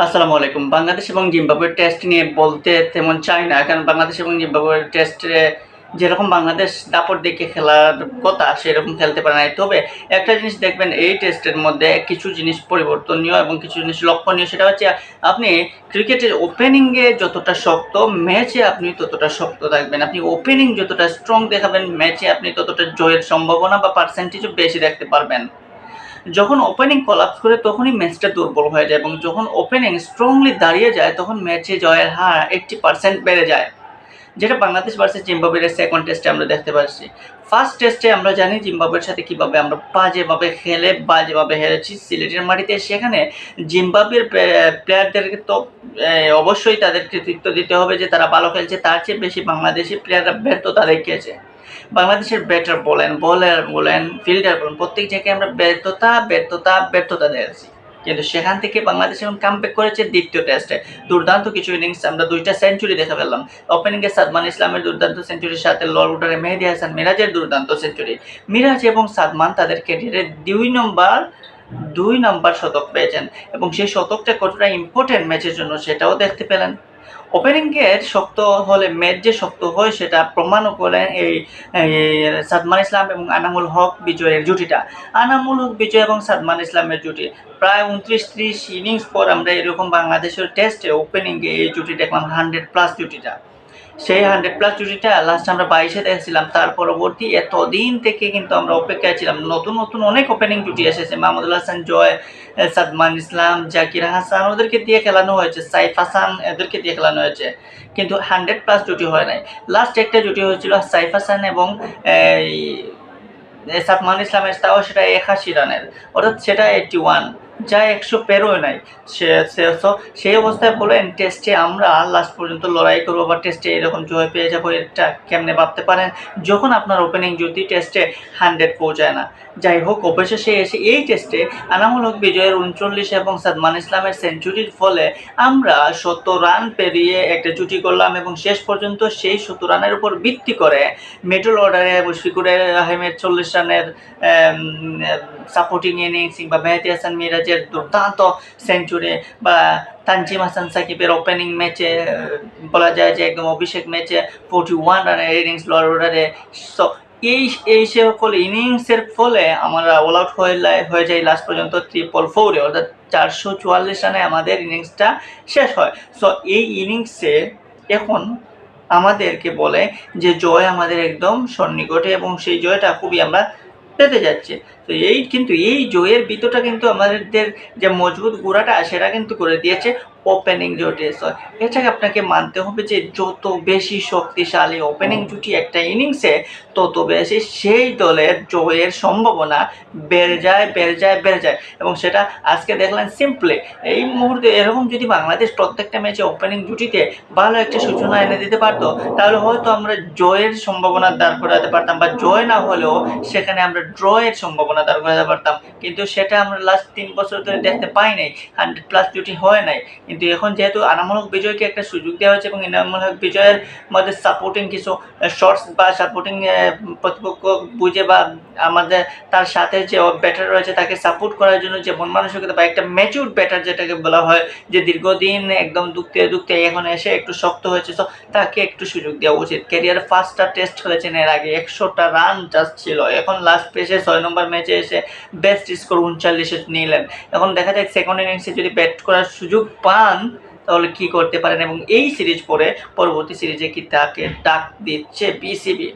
আসসালামু আলাইকুম। বাংলাদেশ এবং জিম্বাবুয়ের টেস্ট নিয়ে বলতে তেমন চাই না, কারণ বাংলাদেশ এবং জিম্বাবুয়ের টেস্টে যেরকম বাংলাদেশ দাপট দেখে খেলার কথা, সেরকম খেলতে পারে না তবে একটা জিনিস দেখবেন, এই টেস্টের মধ্যে কিছু জিনিস পরিবর্তনীয় এবং কিছু জিনিস লক্ষণীয়, সেটা হচ্ছে আপনি ক্রিকেটের ওপেনিংয়ে যতটা শক্ত ম্যাচে আপনি ততটা শক্ত থাকবেন। আপনি ওপেনিং যতটা স্ট্রং দেখাবেন ম্যাচে আপনি ততটা জয়ের সম্ভাবনা বা পার্সেন্টেজও বেশি দেখতে পারবেন। যখন ওপেনিং কলাপস করে তখনই ম্যাচটা দুর্বল হয়ে যায় এবং যখন ওপেনিং স্ট্রংলি দাঁড়িয়ে যায়, তখন ম্যাচে জয়ের হার এইট্টি পার্সেন্ট বেড়ে যায়। যেটা বাংলাদেশ ভার্সেস জিম্বাবুয়ের সেকেন্ড টেস্টে আমরা দেখতে পাচ্ছি। ফার্স্ট টেস্টে আমরা জানি জিম্বাবুয়ের সাথে কীভাবে আমরা বাজেভাবে খেলে, বাজেভাবে হেরেছি। সিলেটের মাটিতে সেখানে জিম্বাবুয়ের প্লেয়ারদেরকে তো অবশ্যই তাদের কৃতিত্ব দিতে হবে যে তারা ভালো খেলছে। তার চেয়ে বেশি বাংলাদেশি প্লেয়াররা ব্যর্থতা দেখিয়েছে। বাংলাদেশের ব্যাটার বলেন বলার বলেন ফিল্ডার বলেন, প্রত্যেক জায়গায় আমরা ব্যর্থতা ব্যর্থতা ব্যর্থতা দেখেছি কিন্তু সেখান থেকে বাংলাদেশ এখন কামব্যাক করেছে দ্বিতীয় টেস্টে দুর্দান্ত কিছু ইনিংস আমরা দুইটা সেঞ্চুরি দেখে ফেললাম। ওপেনিংয়ে সাদমান ইসলামের দুর্দান্ত সেঞ্চুরির সাথে লর্ডারে মেহেদি হাসান মিরাজের দুর্দান্ত সেঞ্চুরি মিরাজ এবং সাদমান তাদের ক্যারিয়ারে দুই নম্বর দুই নম্বর শতক পেয়েছেন। এবং সেই শতকটা কতটা ইম্পর্টেন্ট ম্যাচের জন্য সেটাও দেখতে পেলেন। ওপেনিংয়ের শক্ত হলে ম্যাচ যে শক্ত হয়, সেটা প্রমাণও করেন এই এই সাদমান ইসলাম এবং আনামুল হক বিজয়ের জুটিটা। আনামুল হক বিজয় এবং সাদমান ইসলামের জুটি। প্রায় উনত্রিশ ত্রিশ ইনিংস পর আমরা এরকম বাংলাদেশের টেস্টে ওপেনিংয়ে এই জুটি দেখলাম হান্ড্রেড প্লাস জুটিটা। সেই হান্ড্রেড প্লাস জুটিটা লাস্ট আমরা বাইশে দেখেছিলাম তার পরবর্তী এতদিন থেকে কিন্তু আমরা অপেক্ষায় ছিলাম। নতুন নতুন অনেক ওপেনিং জুটি এসেছে। মাহমুদুল হাসান, জয় সাদমান ইসলাম, জাকির হাসান ওদেরকে দিয়ে খেলানো হয়েছে। সাইফ হাসান এদেরকে দিয়ে খেলানো হয়েছে। কিন্তু হান্ড্রেড প্লাস জুটি হয় নাই। লাস্ট একটা জুটি হয়েছিল সাইফ হাসান এবং সাদমান ইসলামের। তাও সেটা একাশি রানের। অর্থাৎ সেটা এইটটি ওয়ান যা একশো পেরোয় নাই। সেই অবস্থায় বলেন টেস্টে আমরা লাস্ট পর্যন্ত লড়াই করব বা টেস্টে এরকম জয় পেয়ে যাব, এটা কেমনে ভাবতে পারেন? যখন আপনার ওপেনিং যদি টেস্টে হান্ড্রেড পৌঁছায় না। যাই হোক, অবশেষে এসে এই টেস্টে আনামুল হক বিজয়ের উনচল্লিশ এবং সাদমান ইসলামের সেঞ্চুরির ফলে আমরা শত রান পেরিয়ে একটা জুটি করলাম এবং শেষ পর্যন্ত সেই শত রানের উপর ভিত্তি করে মিডল অর্ডারে মুশফিকুরের আহমেদ চল্লিশ রানের সাপোর্টিং ইনিংস কিংবা মেহেদি হাসান মিরাজের দুর্দান্ত সেঞ্চুরি বা তানজিম হাসান সাকিবের ওপেনিং ম্যাচে বলা যায় যে একদম অভিষেক ম্যাচে ফোর্টি ওয়ান রানের ইনিংস লড় অর্ডারে সো এই এই সকল ইনিংসের ফলে আমরা অল আউট হয়ে হয়ে যাই লাস্ট পর্যন্ত ট্রিপল ফোরে অর্থাৎ চারশো চুয়াল্লিশ রানে আমাদের ইনিংসটা শেষ হয়। সো এই ইনিংসে এখন আমাদেরকে বলে যে জয় আমাদের একদম সন্নিকটে এবং সেই জয়টা খুবই আমরা পেতে যাচ্ছে। তো এই কিন্তু এই জয়ের বিতটা কিন্তু আমাদের যে মজবুত গোড়াটা, সেটা কিন্তু করে দিয়েছে ওপেনিং জুটি এটাকে আপনাকে মানতে হবে যে যত বেশি শক্তিশালী ওপেনিং জুটি একটা ইনিংসে তত বেশি সেই দলের জয়ের সম্ভাবনা বেড়ে যায় বেড়ে যায় বেড়ে যায়। এবং সেটা আজকে দেখলেন সিম্পলি এই মুহূর্তে এরকম যদি বাংলাদেশ প্রত্যেকটা ম্যাচে ওপেনিং জুটিতে ভালো একটা সূচনা এনে দিতে পারতো, তাহলে হয়তো আমরা জয়ের সম্ভাবনা দাঁড় করাতে পারতাম, বা জয় না হলেও সেখানে আমরা ড্রয়ের সম্ভাবনা দাঁড় করাতে পারতাম। কিন্তু সেটা আমরা লাস্ট তিন বছর ধরে দেখতে পাই নাই। হান্ড্রেড প্লাস জুটি হয় নাই। কিন্তু এখন যেহেতু আনামূলক বিজয়কে একটা সুযোগ দেওয়া হয়েছে এবং এনামূলক বিজয়ের মধ্যে সাপোর্টিং কিছু শর্টস বা সাপোর্টিং প্রতিপক্ষ বুঝে বা আমাদের তার সাথে যে ব্যাটার রয়েছে তাকে সাপোর্ট করার জন্য যে মন মানসিকতা বা একটা ম্যাচিউর ব্যাটার যেটাকে বলা হয়, যে দীর্ঘদিন একদম দুঃখতে দুঃখতে এখন এসে একটু শক্ত হয়েছে। তো তাকে একটু সুযোগ দেওয়া উচিত। ক্যারিয়ার ফার্স্টটা টেস্ট খেলেছেন এর আগে। একশোটা রান জাস্ট ছিল। এখন লাস্ট পেসে ছয় নম্বর ম্যাচে এসে বেস্ট স্কোর উনচল্লিশে নিলেন। এখন দেখা যায় সেকেন্ড ইনিংসে যদি ব্যাট করার সুযোগ পান, তাহলে কি করতে পারেন? এবং এই সিরিজ পরে পরবর্তী সিরিজে কি তাকে ডাক দিচ্ছে বিসিবি